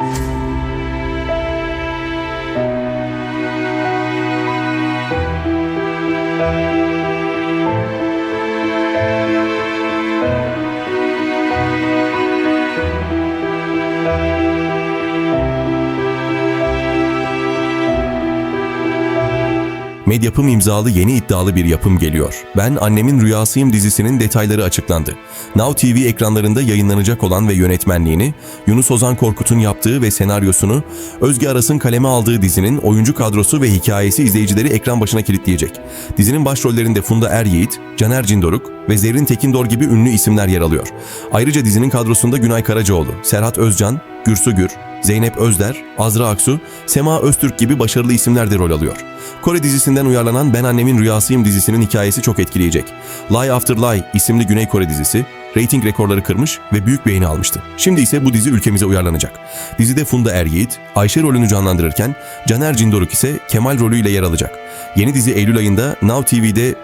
thank you. Medyapım imzalı yeni iddialı bir yapım geliyor. Ben Annemin Rüyasıyım dizisinin detayları açıklandı. Now TV ekranlarında yayınlanacak olan ve yönetmenliğini Yunus Ozan Korkut'un yaptığı ve senaryosunu Özge Aras'ın kaleme aldığı dizinin oyuncu kadrosu ve hikayesi izleyicileri ekran başına kilitleyecek. Dizinin başrollerinde Funda Er Yiğit, Caner Cindoruk ve Zerrin Tekindor gibi ünlü isimler yer alıyor. Ayrıca dizinin kadrosunda Günay Karacaoğlu, Serhat Özcan, Gürsü Gür, Zeynep Özder, Azra Aksu, Sema Öztürk gibi başarılı isimler de rol alıyor. Kore dizisinden uyarlanan Ben Annemin Rüyasıyım dizisinin hikayesi çok etkileyecek. Lie After Lie isimli Güney Kore dizisi reyting rekorları kırmış ve büyük beğeni almıştı. Şimdi ise bu dizi ülkemize uyarlanacak. Dizide Funda Er Yiğit, Ayşe rolünü canlandırırken Caner Cindoruk ise Kemal rolüyle yer alacak. Yeni dizi Eylül ayında Now TV'de